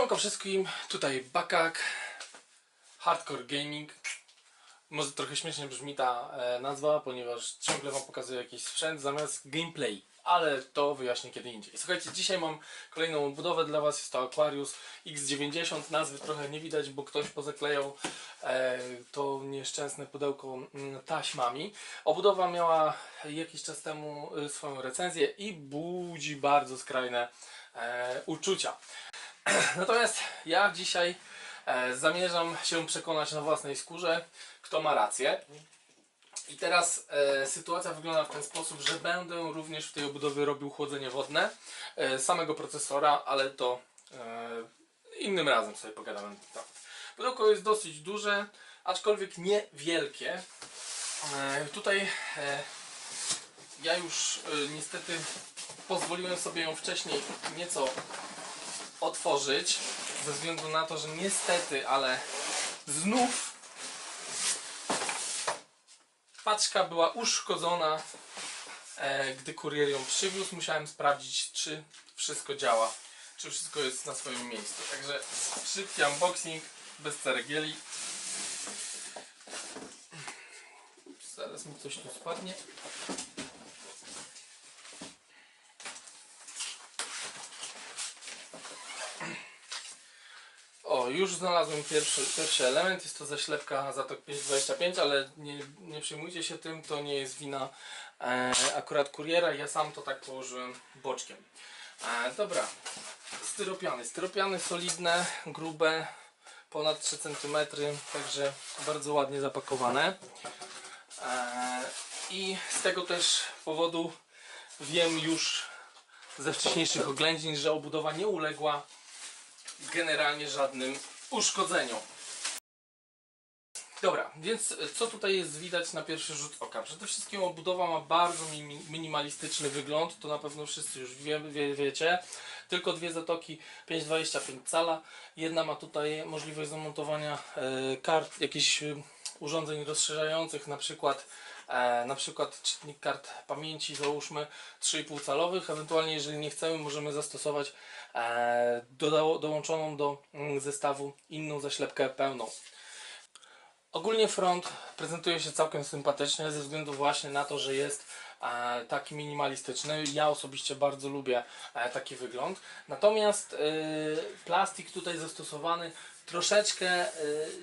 Siemanko wszystkim, tutaj Bakak, Hardcore Gaming. Może trochę śmiesznie brzmi ta e, nazwa, ponieważ ciągle Wam pokazuję jakiś sprzęt zamiast gameplay. Ale to wyjaśnię kiedy indziej. Słuchajcie, dzisiaj mam kolejną budowę dla Was. Jest to Aquarius X90. Nazwy trochę nie widać, bo ktoś pozaklejał e, to nieszczęsne pudełko mm, taśmami. Obudowa miała jakiś czas temu e, swoją recenzję i budzi bardzo skrajne uczucia. Natomiast ja dzisiaj e, zamierzam się przekonać na własnej skórze, kto ma rację. I teraz e, sytuacja wygląda w ten sposób, że będę również w tej obudowie robił chłodzenie wodne e, samego procesora, ale to e, innym razem sobie pogadamy temat. Pudełko jest dosyć duże, aczkolwiek niewielkie. E, tutaj e, ja już e, niestety pozwoliłem sobie ją wcześniej nieco otworzyć ze względu na to, że niestety, ale znów paczka była uszkodzona e, gdy kurier ją przywiózł. Musiałem sprawdzić czy wszystko działa czy wszystko jest na swoim miejscu. Także szybki unboxing bez ceregieli. Zaraz mi coś tu spadnie już znalazłem pierwszy, pierwszy element, jest to zaślepka Zatok 525, ale nie, nie przejmujcie się tym, to nie jest wina e, akurat kuriera, ja sam to tak położyłem boczkiem. E, dobra, styropiany, styropiany solidne, grube, ponad 3 cm, także bardzo ładnie zapakowane. E, I z tego też powodu wiem już ze wcześniejszych oględzin, że obudowa nie uległa generalnie żadnym uszkodzeniom. Dobra, więc co tutaj jest widać na pierwszy rzut oka? Przede wszystkim obudowa ma bardzo mini- minimalistyczny wygląd, to na pewno wszyscy już wie, wie, wiecie. Tylko dwie zatoki 5,25 cala. Jedna ma tutaj możliwość zamontowania e, kart, jakichś e, urządzeń rozszerzających, na przykład e, na przykład czytnik kart pamięci załóżmy 3,5 calowych, ewentualnie jeżeli nie chcemy możemy zastosować e, dołączoną do mm, zestawu inną zaślepkę pełną. Ogólnie front prezentuje się całkiem sympatycznie ze względu właśnie na to, że jest e, taki minimalistyczny. Ja osobiście bardzo lubię taki wygląd. Natomiast plastik tutaj zastosowany troszeczkę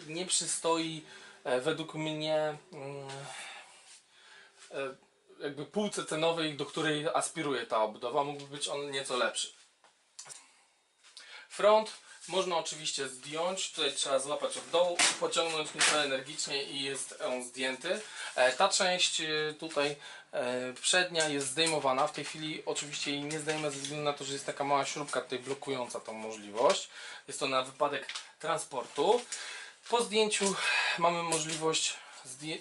nie przystoi według mnie mm, jakby półce cenowej, do której aspiruje ta obudowa. Mógłby być on nieco lepszy. Front można oczywiście zdjąć, tutaj trzeba złapać od dołu, pociągnąć nieco energicznie i jest on zdjęty. E, Ta część e, tutaj e, przednia jest zdejmowana, w tej chwili oczywiście jej nie zdejmę ze względu na to, że jest taka mała śrubka tutaj blokująca tą możliwość. Jest to na wypadek transportu. Po zdjęciu mamy możliwość zdję-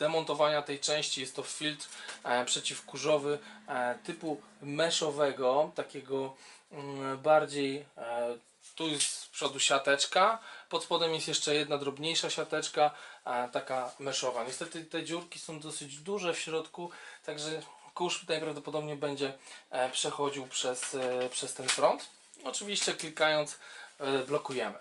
zdemontowania tej części. Jest to filtr e, przeciwkurzowy e, typu meszowego, takiego mm, bardziej. E, tu jest z przodu siateczka, pod spodem jest jeszcze jedna drobniejsza siateczka, taka meszowa. Niestety te dziurki są dosyć duże w środku, także kurz najprawdopodobniej będzie przechodził przez, przez ten front. Oczywiście klikając blokujemy.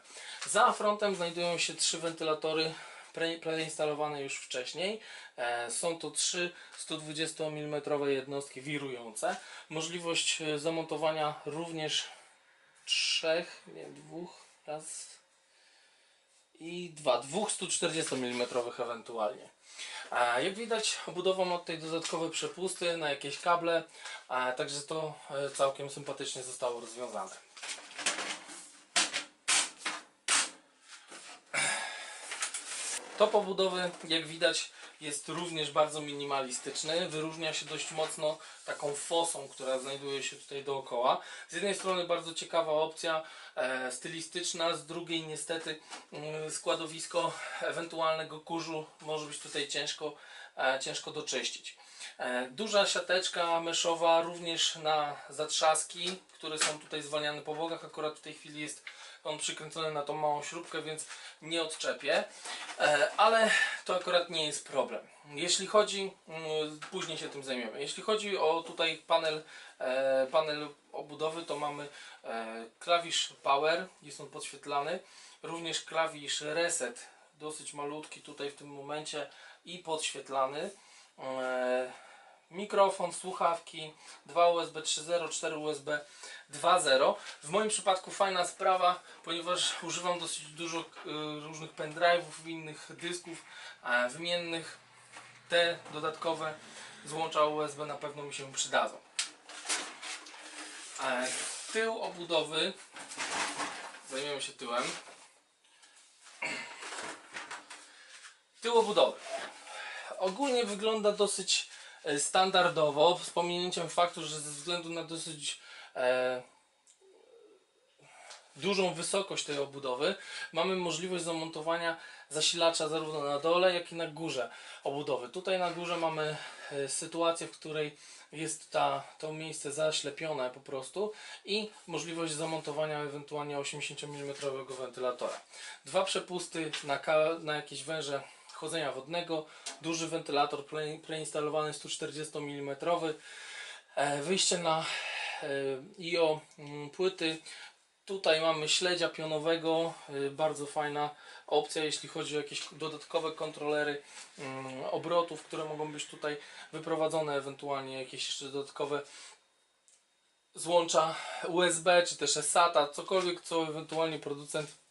Za frontem znajdują się trzy wentylatory pre- preinstalowane już wcześniej. E, Są to trzy 120 mm jednostki wirujące. Możliwość e, zamontowania również trzech, nie dwóch, raz i dwa, dwóch 140 mm ewentualnie. A jak widać obudowa ma tutaj dodatkowe przepusty na jakieś kable, także to e, całkiem sympatycznie zostało rozwiązane. Top obudowy, jak widać, jest również bardzo minimalistyczny. Wyróżnia się dość mocno taką fosą, która znajduje się tutaj dookoła. Z jednej strony bardzo ciekawa opcja e, stylistyczna, z drugiej niestety mm, składowisko ewentualnego kurzu może być tutaj ciężko e, ciężko doczyścić. E, Duża siateczka meszowa również na zatrzaski, które są tutaj zwalniane po bokach. Akurat w tej chwili jest on przykręcony na tą małą śrubkę, więc nie odczepię. E, Ale to akurat nie jest problem. Jeśli chodzi, mm, później się tym zajmiemy. Jeśli chodzi o tutaj panel, e, panel obudowy, to mamy e, klawisz power, jest on podświetlany. Również klawisz reset, dosyć malutki tutaj w tym momencie i podświetlany. E, mikrofon, słuchawki, 2 USB 3.0, 4 USB 2.0. W moim przypadku fajna sprawa, ponieważ używam dosyć dużo y, różnych pendrive'ów innych dysków e, wymiennych. Te dodatkowe złącza USB na pewno mi się przydadzą. E, tył obudowy, zajmiemy się tyłem. Tył obudowy ogólnie wygląda dosyć e, standardowo, z pominięciem faktu, że ze względu na dosyć e, dużą wysokość tej obudowy mamy możliwość zamontowania zasilacza zarówno na dole, jak i na górze obudowy. Tutaj na górze mamy e, sytuację, w której jest ta, to miejsce zaślepione po prostu i możliwość zamontowania ewentualnie 80 mm wentylatora. Dwa przepusty na, na jakieś węże chłodzenia wodnego, duży wentylator pre- preinstalowany 140 mm, e, wyjście na e, IO mm, płyty. Tutaj mamy śledzia pionowego, y, bardzo fajna opcja, jeśli chodzi o jakieś dodatkowe kontrolery mm, obrotów, które mogą być tutaj wyprowadzone, ewentualnie jakieś jeszcze dodatkowe złącza USB czy też SATA, cokolwiek co ewentualnie producent e,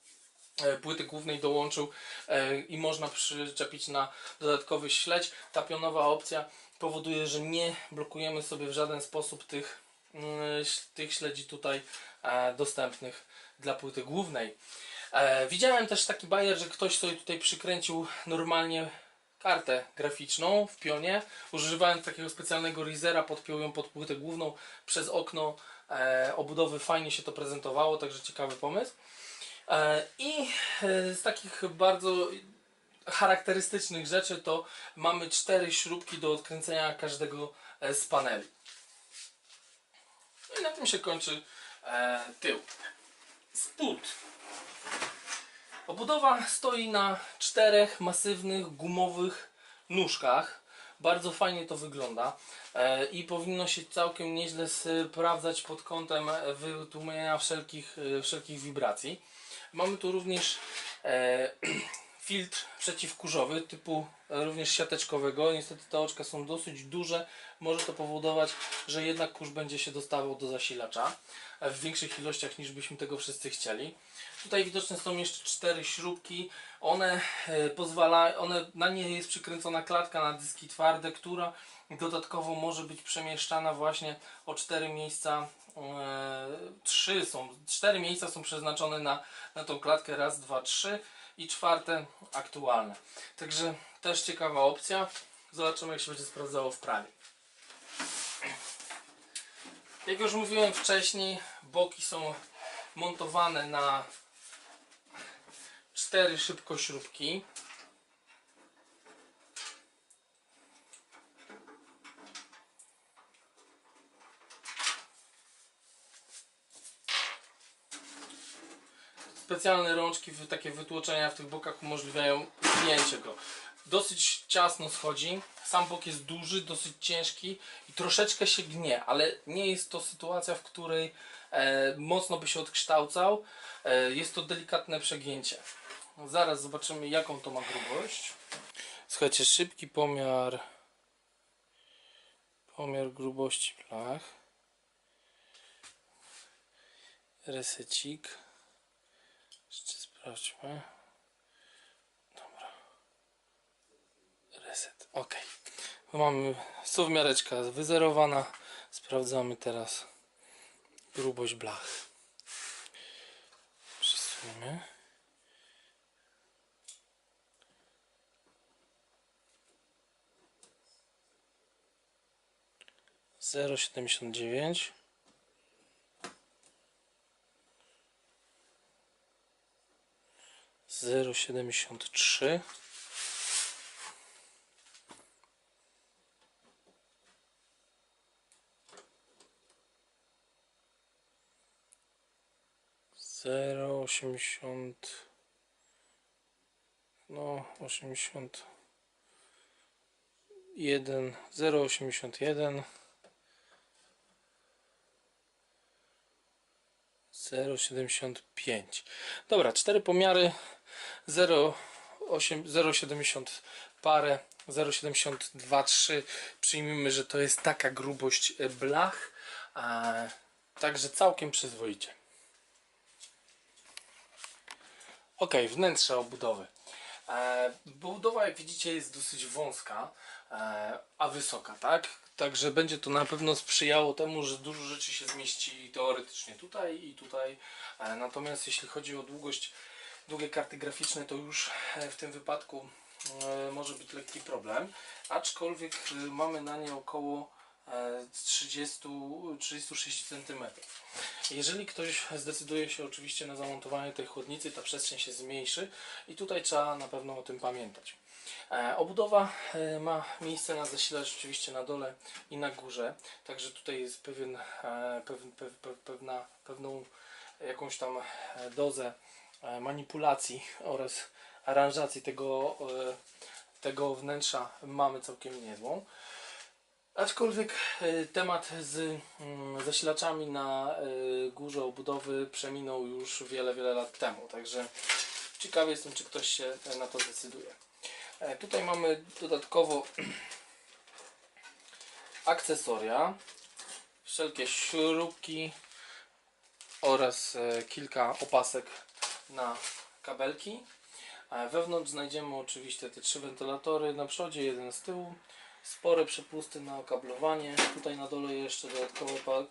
płyty głównej dołączył e, i można przyczepić na dodatkowy śledź. Ta pionowa opcja powoduje, że nie blokujemy sobie w żaden sposób tych, mm, tych śledzi tutaj e, dostępnych dla płyty głównej. E, widziałem też taki bajer, że ktoś sobie tutaj przykręcił normalnie kartę graficzną w pionie, używając takiego specjalnego risera, podpiął ją pod płytę główną przez okno e, obudowy, fajnie się to prezentowało, także ciekawy pomysł. E, I e, z takich bardzo charakterystycznych rzeczy to mamy cztery śrubki do odkręcenia każdego e, z paneli. No i na tym się kończy tył. Spód. Obudowa stoi na czterech masywnych gumowych nóżkach. Bardzo fajnie to wygląda i powinno się całkiem nieźle sprawdzać pod kątem wytłumienia wszelkich, wszelkich wibracji. Mamy tu również e, filtr przeciwkurzowy typu e, również siateczkowego. Niestety te oczka są dosyć duże. Może to powodować, że jednak kurz będzie się dostawał do zasilacza e, w większych ilościach niż byśmy tego wszyscy chcieli. Tutaj widoczne są jeszcze cztery śrubki. One e, pozwala, one, na nie jest przykręcona klatka na dyski twarde, która dodatkowo może być przemieszczana właśnie o cztery miejsca. Trzy są, cztery miejsca są przeznaczone na, na tą klatkę. Raz, dwa, trzy i czwarte aktualne. Także też ciekawa opcja. Zobaczymy jak się będzie sprawdzało w prawie. Jak już mówiłem wcześniej, boki są montowane na cztery szybkośrubki. Specjalne rączki, takie wytłoczenia w tych bokach umożliwiają zdjęcie go. Dosyć ciasno schodzi, sam bok jest duży, dosyć ciężki i troszeczkę się gnie, ale nie jest to sytuacja, w której e, mocno by się odkształcał. E, jest to delikatne przegięcie. Zaraz zobaczymy jaką to ma grubość. Słuchajcie, szybki pomiar pomiar grubości blach. Resecik. Sprawdźmy. Dobra. Reset. Ok. Mamy suwmiareczka wyzerowana. Sprawdzamy teraz grubość blach. Przesuniemy. Zero siedemdziesiąt dziewięć. 0,73 0, 80, no 81, 0, 81, 0,75. Dobra, cztery pomiary. 0,70 parę 0,72,3 przyjmijmy, że to jest taka grubość e, blach a, także całkiem przyzwoicie Ok, wnętrze obudowy. E, budowa, jak widzicie, jest dosyć wąska, e, a wysoka, tak? Także będzie to na pewno sprzyjało temu, że dużo rzeczy się zmieści teoretycznie tutaj i tutaj. E, natomiast jeśli chodzi o długość, długie karty graficzne, to już e, w tym wypadku e, może być lekki problem. Aczkolwiek e, mamy na nie około e, 30, 36 cm. Jeżeli ktoś zdecyduje się oczywiście na zamontowanie tej chłodnicy, ta przestrzeń się zmniejszy i tutaj trzeba na pewno o tym pamiętać. Obudowa ma miejsce na zasilacz oczywiście na dole i na górze, także tutaj jest pewien, pewien, pew, pew, pewna, pewną jakąś tam dozę manipulacji oraz aranżacji tego, e, tego wnętrza mamy całkiem niezłą. Aczkolwiek e, temat z mm, zasilaczami na e, górze obudowy przeminął już wiele, wiele lat temu. Także ciekawy jestem, czy ktoś się e, na to zdecyduje. E, Tutaj mamy dodatkowo akcesoria, wszelkie śrubki oraz e, kilka opasek na kabelki. Wewnątrz znajdziemy oczywiście te trzy wentylatory na przodzie, jeden z tyłu spore przepusty na okablowanie. Tutaj na dole jeszcze dodatkowe pa-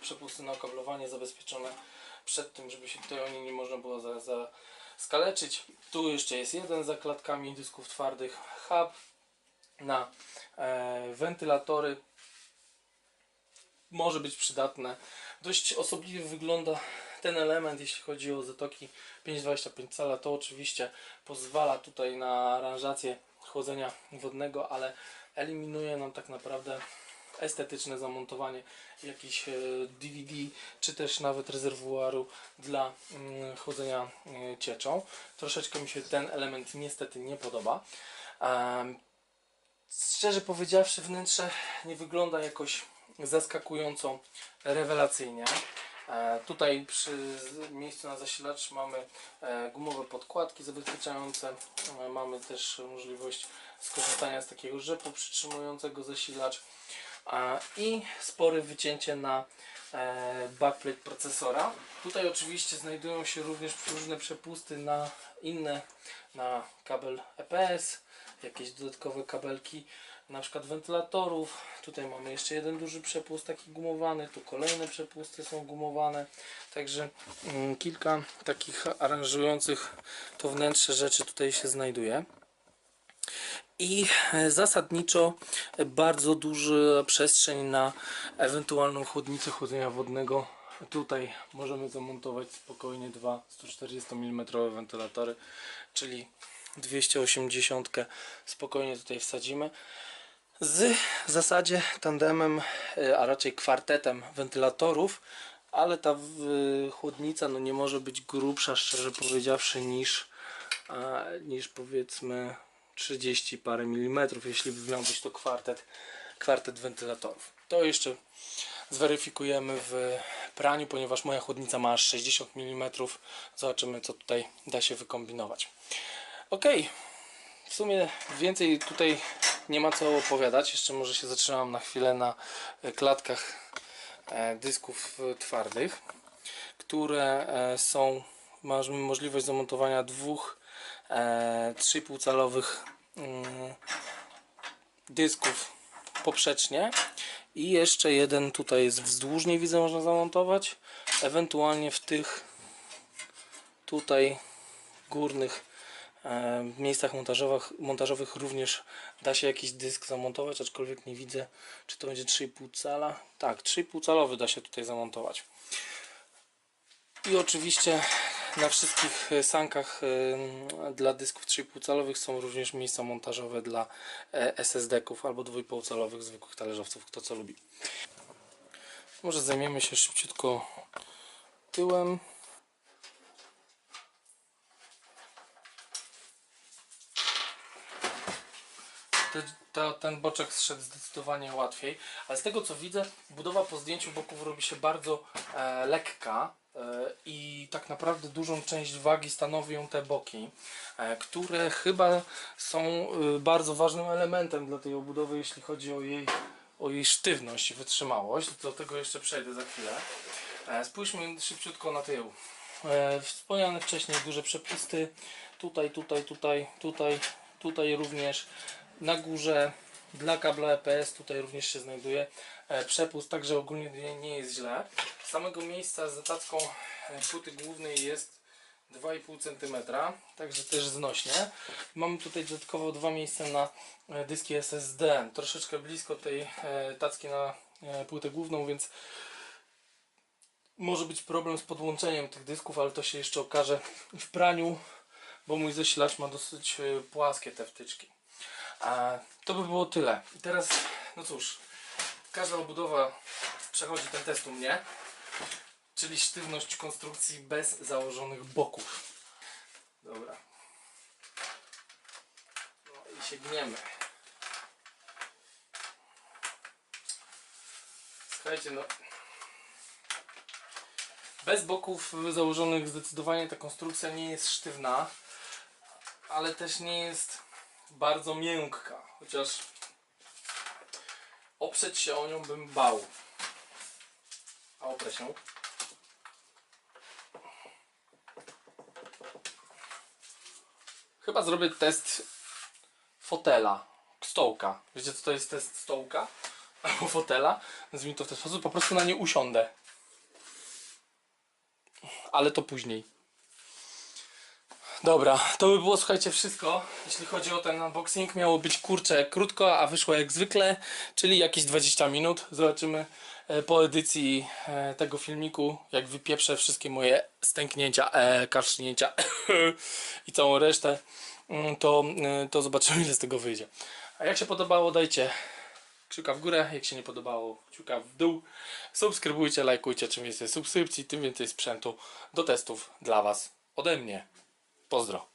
przepusty na okablowanie zabezpieczone przed tym, żeby się tutaj nie można było za, za skaleczyć. Tu jeszcze jest jeden za klatkami dysków twardych hub na e, wentylatory. Może być przydatne. Dość osobliwie wygląda ten element, jeśli chodzi o zatoki 5,25 cala. To oczywiście pozwala tutaj na aranżację chłodzenia wodnego, ale eliminuje nam tak naprawdę estetyczne zamontowanie jakiś e, DVD, czy też nawet rezerwuaru dla mm, chłodzenia e, cieczą. Troszeczkę mi się ten element niestety nie podoba. Szczerze powiedziawszy, wnętrze nie wygląda jakoś zaskakująco rewelacyjnie. E, tutaj przy miejscu na zasilacz mamy e, gumowe podkładki zabezpieczające. E, mamy też możliwość skorzystania z takiego rzepu przytrzymującego zasilacz i spore wycięcie na backplate procesora. Tutaj oczywiście znajdują się również różne przepusty na inne, na kabel EPS, jakieś dodatkowe kabelki na przykład wentylatorów. Tutaj mamy jeszcze jeden duży przepust taki gumowany, tu kolejne przepusty są gumowane. Także mm, kilka takich aranżujących to wnętrze rzeczy tutaj się znajduje. I e, zasadniczo bardzo duża przestrzeń na ewentualną chłodnicę chłodzenia wodnego. Tutaj możemy zamontować spokojnie dwa 140 mm wentylatory, czyli 280 spokojnie tutaj wsadzimy. Z w zasadzie tandemem, e, a raczej kwartetem wentylatorów, ale ta chłodnica no nie może być grubsza, szczerze powiedziawszy, niż, a, niż powiedzmy 30 parę milimetrów, jeśli by miał być to kwartet, kwartet wentylatorów. To jeszcze zweryfikujemy w praniu, ponieważ moja chłodnica ma aż 60 mm. Zobaczymy, co tutaj da się wykombinować. Ok, w sumie więcej tutaj nie ma co opowiadać. Jeszcze może się zatrzymam na chwilę na e, klatkach e, dysków e, twardych, które są, masz możliwość zamontowania dwóch e, 3,5 calowych mm, dysków poprzecznie i jeszcze jeden tutaj jest wzdłużnie widzę można zamontować ewentualnie w tych tutaj górnych e, miejscach montażowych, montażowych również da się jakiś dysk zamontować, aczkolwiek nie widzę czy to będzie 3,5 cala tak 3,5 calowy da się tutaj zamontować i oczywiście na wszystkich e, sankach e, dla dysków 3,5 calowych są również miejsca montażowe dla SSD-ków albo 2,5 calowych zwykłych talerzowców, kto co lubi. Może zajmiemy się szybciutko tyłem. Te, to, ten boczek zszedł zdecydowanie łatwiej, ale z tego co widzę, budowa po zdjęciu boków robi się bardzo e, lekka e, i tak naprawdę dużą część wagi stanowią te boki, e, które chyba są e, bardzo ważnym elementem dla tej obudowy, jeśli chodzi o jej, o jej sztywność i wytrzymałość. Do tego jeszcze przejdę za chwilę. E, spójrzmy szybciutko na tył. E, wspomniane wcześniej duże przepusty. Tutaj, tutaj, tutaj, tutaj, tutaj również. Na górze dla kabla EPS tutaj również się znajduje e, przepust, także ogólnie nie, jest źle. Z samego miejsca z zatacką e, płyty głównej jest 2,5 cm, także też znośnie. Mamy tutaj dodatkowo dwa miejsca na e, dyski SSD, troszeczkę blisko tej e, tacki na e, płytę główną, więc może być problem z podłączeniem tych dysków, ale to się jeszcze okaże w praniu, bo mój zasilacz ma dosyć e, płaskie te wtyczki. To by było tyle. I teraz, no cóż, każda obudowa przechodzi ten test u mnie, czyli sztywność konstrukcji bez założonych boków. Dobra. No i sięgniemy. Słuchajcie, no bez boków założonych zdecydowanie ta konstrukcja nie jest sztywna, ale też nie jest bardzo miękka, chociaż oprzeć się o nią bym bał. A oprę się. Chyba zrobię test fotela, stołka. Wiecie co to jest test stołka? Albo fotela? Nazwijmy to w ten sposób, po prostu na nie usiądę ale to później. Dobra, to by było słuchajcie wszystko, jeśli chodzi o ten unboxing. Miało być kurczę krótko, a wyszło jak zwykle, czyli jakieś 20 minut. Zobaczymy e, po edycji e, tego filmiku, jak wypieprzę wszystkie moje stęknięcia, e, kaszlnięcia i całą resztę, mm, to, e, to zobaczymy ile z tego wyjdzie. A jak się podobało, dajcie kciuka w górę, jak się nie podobało, kciuka w dół. Subskrybujcie, lajkujcie, czym więcej subskrypcji, tym więcej sprzętu do testów dla Was ode mnie. Pozdrav!